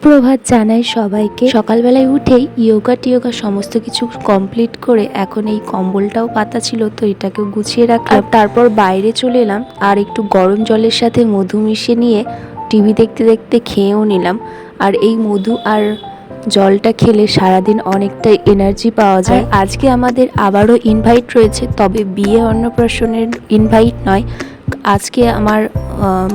সুপ্রভাত জানাই সবাইকে। সকালবেলায় উঠেই ইয়োগা টিয়োগা সমস্ত কিছু কমপ্লিট করে এখন এই কম্বলটাও পাতা ছিল তো এটাকে গুছিয়ে রাখলাম। তারপর বাইরে চলে এলাম আর একটু গরম জলের সাথে মধু মিশিয়ে নিয়ে টিভি দেখতে দেখতে খেয়েও নিলাম। আর এই মধু আর জলটা খেলে সারাদিন অনেকটাই এনার্জি পাওয়া যায়। আজকে আমাদের আবারও ইনভাইট রয়েছে তবে বিয়ে অন্নপ্রাশনের ইনভাইট নয়। আজকে আমার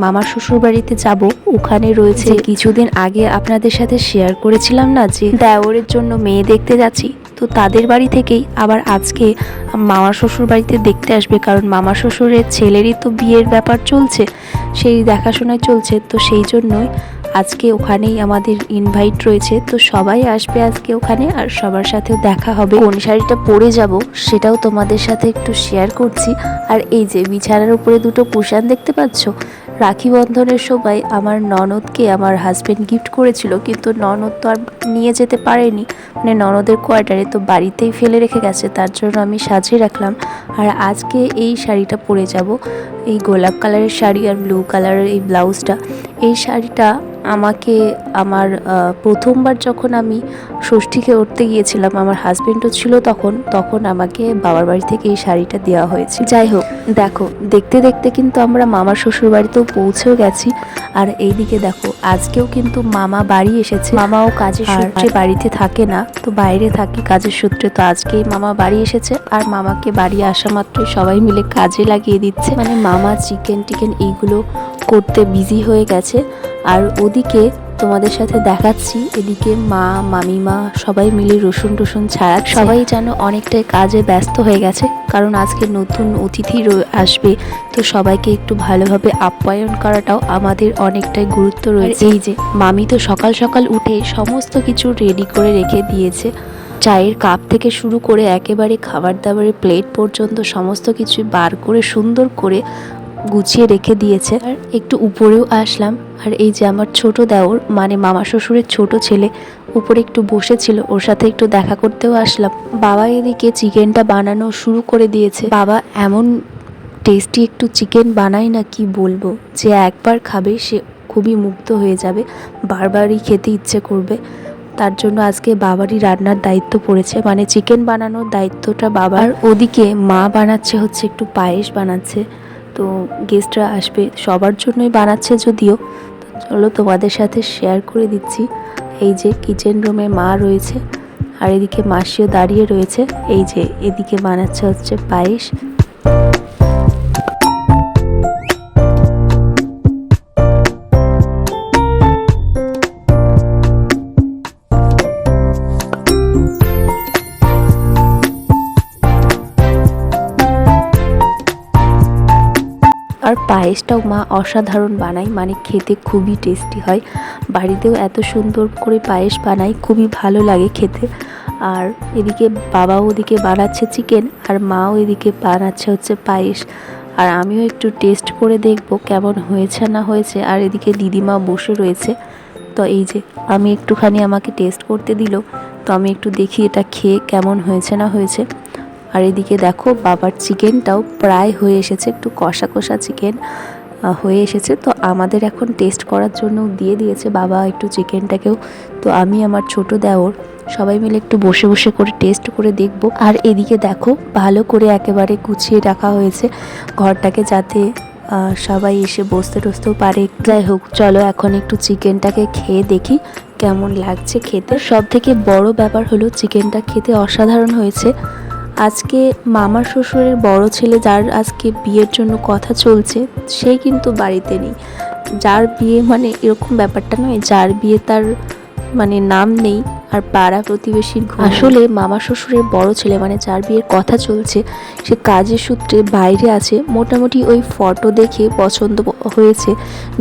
মামার শ্বশুর বাড়িতে যাব। ওখানে রয়েছে। কিছুদিন আগে আপনাদের সাথে শেয়ার করেছিলাম না যে দেওরের জন্য মেয়ে দেখতে যাচ্ছি, তো তাদের বাড়ি থেকেই আবার আজকে মামা শ্বশুর বাড়িতে দেখতে আসবে, কারণ মামা শ্বশুরের ছেলেরই তো বিয়ের ব্যাপার চলছে, সেই দেখাশোনায় চলছে, তো সেই জন্যই আজকে ওখানেই আমাদের ইনভাইট রয়েছে, তো সবাই আসবে আজকে ওখানে আর সবার সাথেও দেখা হবে। কোন শাড়িটা পরে যাব সেটাও তোমাদের সাথে একটু শেয়ার করছি, আর এই যে বিছানার উপরে দুটো কুশান দেখতে পাচ্ছ? রাখি বন্ধনের সময় আমার ননদকে আমার হাজব্যান্ড গিফট করেছিল, কিন্তু ননদ তো আর নিয়ে যেতে পারেনি। মানে ননদের কোয়ার্টারে তো বাড়িতেই ফেলে রেখে গেছে, তার জন্য আমি সাজিয়ে রাখলাম। আর আজকে এই শাড়িটা পরে যাব, এই গোলাপ কালারের শাড়ি আর ব্লু কালারের এই ব্লাউজটা এই শাড়িটা আমাকে আমার প্রথমবার যখন আমি ষষ্ঠীকে উঠতে গিয়েছিলাম আমার হাজবেন্ডও ছিল তখন তখন আমাকে বাবার বাড়ি থেকে এই শাড়িটা দেওয়া হয়েছে। যাই হোক দেখো দেখতে দেখতে কিন্তু আমরা মামার শ্বশুর বাড়িতেও পৌঁছেও গেছি। আর এইদিকে দেখো আজকেও কিন্তু মামা বাড়ি এসেছে। মামাও কাজের সূত্রে বাড়িতে থাকে না তো বাইরে থাকে কাজের সূত্রে। তো আজকেই মামা বাড়ি এসেছে আর মামাকে বাড়ি আসা মাত্রই সবাই মিলে কাজে লাগিয়ে দিচ্ছে। মানে মামা চিকেন টিকেন এইগুলো করতে বিজি হয়ে গেছে। আর ওদিকে তোমাদের সাথে দেখাচ্ছি, এদিকে মা, মামিমা সবাই মিলে রসুন টসুন ছাড়া সবাই যেন অনেকটাই কাজে ব্যস্ত হয়ে গেছে, কারণ আজকে নতুন অতিথি আসবে। তো সবাইকে একটু ভালোভাবে আপ্যায়ন করাটাও আমাদের অনেকটাই গুরুত্ব রয়েছে। এই যে, মামি তো সকাল সকাল উঠে সমস্ত কিছু রেডি করে রেখে দিয়েছে। চায়ের কাপ থেকে শুরু করে একেবারে খাবার দাবারের প্লেট পর্যন্ত সমস্ত কিছু বার করে সুন্দর করে গুছিয়ে রেখে দিয়েছে। আর একটু উপরেও আসলাম। আর এই যে আমার ছোট দেওর মানে মামা শ্বশুরের ছোট ছেলে, উপরে একটু বসেছিল। ওর সাথে একটু দেখা করতেও আসলাম। বাবা এদিকে চিকেনটা বানানো শুরু করে দিয়েছে। বাবা এমন টেস্টি একটু চিকেন বানাই না কি বলব? যে একবার খাবে, সে খুবই মুগ্ধ হয়ে যাবে। বারবারই খেতে ইচ্ছে করবে। তার জন্য আজকে বাবারই রান্নার দায়িত্ব পড়েছে। মানে চিকেন বানানোর দায়িত্বটা বাবার। ওদিকে মা বানাচ্ছে হচ্ছে একটু পায়েস বানাচ্ছে। তো গেস্টরা আসবে, সবার জন্যই বানাচ্ছে যদিও। তো চলো তোমাদের সাথে শেয়ার করে দিচ্ছি। এই যে কিচেন রুমে মা রয়েছে, আর এদিকে মাসিও দাঁড়িয়ে রয়েছে। এই যে এদিকে বানাচ্ছে হচ্ছে পায়েস। আর পায়েসটাও মা অসাধারণ বানায় মানে খেতে খুবই টেস্টি হয়। বাড়িতেও এত সুন্দর করে পায়েস বানায় খুবই ভালো লাগে খেতে। আর এদিকে বাবাও ওদিকে বানাচ্ছে চিকেন আর মাও এদিকে বানাচ্ছে হচ্ছে পায়েস। আর আমিও একটু টেস্ট করে দেখব কেমন হয়েছে না হয়েছে। আর এদিকে দিদিমা বসে রয়েছে। তো এই যে আমি একটুখানি আমাকে টেস্ট করতে দিল। তো আমি একটু দেখি এটা খেয়ে কেমন হয়েছে না হয়েছে। আর এদিকে দেখো বাবার চিকেনটাও প্রায় হয়ে এসেছে, একটু কষা কষা চিকেন হয়ে এসেছে। তো আমাদের এখন টেস্ট করার জন্য দিয়ে দিয়েছে বাবা একটু চিকেনটাকেও। তো আমি আমার ছোট দেওর, সবাই মিলে একটু বসে বসে করে টেস্ট করে দেখব। আর এদিকে দেখো, ভালো করে একেবারে গুছিয়ে রাখা হয়েছে ঘরটাকে যাতে সবাই এসে বসতে টসতেও পারে। যাই হোক, চলো এখন একটু চিকেনটাকে খেয়ে দেখি কেমন লাগছে খেতে। সব থেকে বড় ব্যাপার হলো, চিকেনটা খেতে অসাধারণ হয়েছে। আজকে মামার শ্বশুরের বড় ছেলে যার আজকে বিয়ের জন্য কথা চলছে, সে কিন্তু বাড়িতে নেই। যার বিয়ে মানে এরকম ব্যাপারটা নয়, যার বিয়ে তার মানে নাম নেই আর পাড়া প্রতিবেশীর আসলে মামা শ্বশুরের বড় ছেলে মানে যার বিয়ের কথা চলছে সে কাজের সূত্রে বাইরে আছে। মোটামুটি ওই ফটো দেখে পছন্দ হয়েছে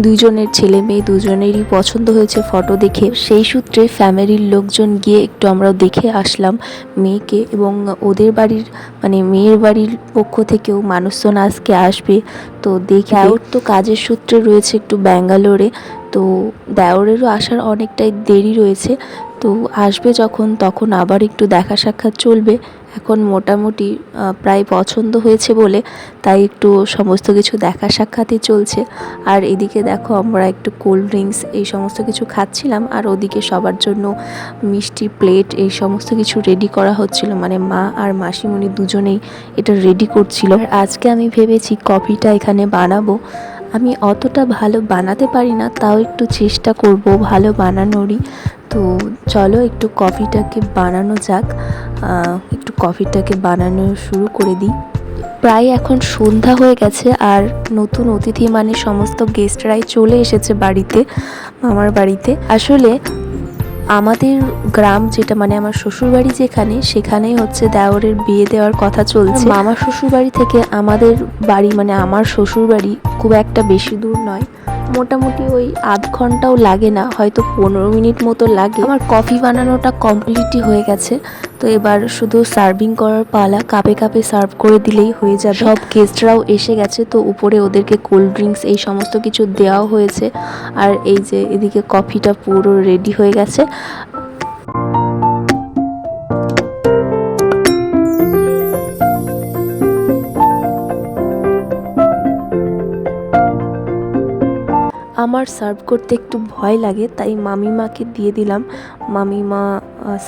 দুইজনের ছেলে মেয়ে দুজনেরই পছন্দ হয়েছে ফটো দেখে। সেই সূত্রে ফ্যামিলির লোকজন গিয়ে একটু আমরা দেখে আসলাম মেয়েকে এবং ওদের বাড়ির মানে মেয়ের বাড়ির পক্ষ থেকেও মানুষজন আজকে আসবে। তো দেখে ওর তো কাজের সূত্রে রয়েছে একটু ব্যাঙ্গালোরে। তো দেওরেরও আসার অনেকটাই দেরি রয়েছে। তো আসবে যখন, তখন আবার একটু দেখা সাক্ষাৎ চলবে। এখন মোটামুটি প্রায় পছন্দ হয়েছে বলে, তাই একটু সমস্ত কিছু দেখা সাক্ষাৎই চলছে। আর এদিকে দেখো, আমরা একটু কোল্ড ড্রিঙ্কস এই সমস্ত কিছু খাচ্ছিলাম, আর ওদিকে সবার জন্য মিষ্টি প্লেট এই সমস্ত কিছু রেডি করা হচ্ছিল। মানে মা আর মাসিমণি দুজনেই এটা রেডি করছিল। আজকে আমি ভেবেছি কফিটা এখানে বানাবো। আমি অতটা ভালো বানাতে পারি না, তাও একটু চেষ্টা করব ভালো বানানোরই। তো চলো একটু কফিটাকে বানানো যাক। একটু কফিটাকে বানানো শুরু করে দিই। প্রায় এখন সন্ধ্যা হয়ে গেছে আর নতুন অতিথি মানে সমস্ত গেস্টরাই চলে এসেছে বাড়িতে, মামার বাড়িতে। আসলে আমাদের গ্রাম যেটা মানে আমার শ্বশুরবাড়ি যেখানে, সেখানেই হচ্ছে দেওরের বিয়ে দেওয়ার কথা চলছে। মামার শ্বশুরবাড়ি থেকে আমাদের বাড়ি মানে আমার শ্বশুর বাড়ি খুব একটা বেশি দূর নয়। মোটামুটি ওই আধ ঘন্টাও লাগে না, হয়তো পনেরো মিনিট মতো লাগে। আমার কফি বানানোটা কমপ্লিটই হয়ে গেছে। তো এবার শুধু সার্ভিং করার পালা, কাপে কাপে সার্ভ করে দিলেই হয়ে যাবে। সব গেস্টরাও এসে গেছে, তো উপরে ওদেরকে কোল্ড ড্রিঙ্কস এই সমস্ত কিছু দেওয়াও হয়েছে। আর এই যে এদিকে কফিটা পুরো রেডি হয়ে গেছে। আমার সার্ভ করতে একটু ভয় লাগে তাই মামিমাকে দিয়ে দিলাম। মামিমা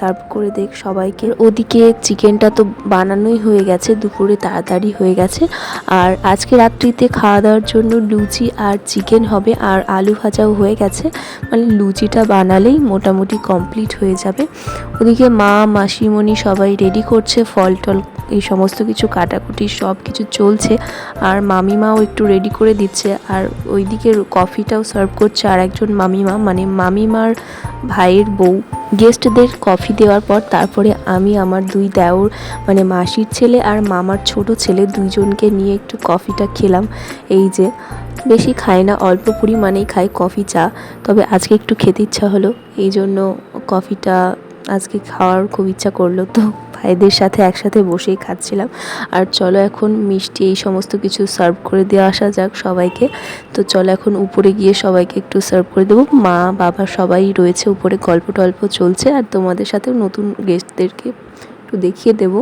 সার্ভ করে দেখ সবাইকে। ওদিকে চিকেনটা তো বানানোই হয়ে গেছে, দুপুরে তাড়াতাড়ি হয়ে গেছে। আর আজকে রাত্রিতে খাওয়া দাওয়ার জন্য লুচি আর চিকেন হবে, আর আলু ভাজাও হয়ে গেছে। মানে লুচিটা বানালেই মোটামুটি কমপ্লিট হয়ে যাবে। ওদিকে মা, মাসিমণি সবাই রেডি করছে ফল টল এই সমস্ত কিছু কাটাকুটি সব কিছু চলছে। আর মামিমাও একটু রেডি করে দিচ্ছে। আর ওইদিকে কফিটাও সার্ভ করছে আর একজন মামিমা। মানে মামিমার ভাইয়ের বউ। গেস্টদের কফি দেওয়ার পর তারপরে আমি আমার দুই দেওর মানে মাসির ছেলে আর মামার ছোট ছেলে দুইজনকে নিয়ে একটু কফিটা খেলাম। এই যে, বেশি খায় না, অল্প পরিমাণেই খাই কফি চা। তবে আজকে একটু খেতে ইচ্ছা হলো, এই জন্য কফিটা আজকে খাওয়ার খুব ইচ্ছা করল তো। ভাইদের সাথে একসাথে বসেই খাচ্ছিলাম। আর চলো এখন মিষ্টি এই সমস্ত কিছু সার্ভ করে দিয়ে আসা যাক সবাইকে। তো চলো এখন উপরে গিয়ে সবাইকে একটু সার্ভ করে দেবো। মা, বাবা সবাই রয়েছে উপরে, গল্প টল্প চলছে। আর তোমাদের সাথে নতুন গেস্টদেরকে একটু দেখিয়ে দেবো।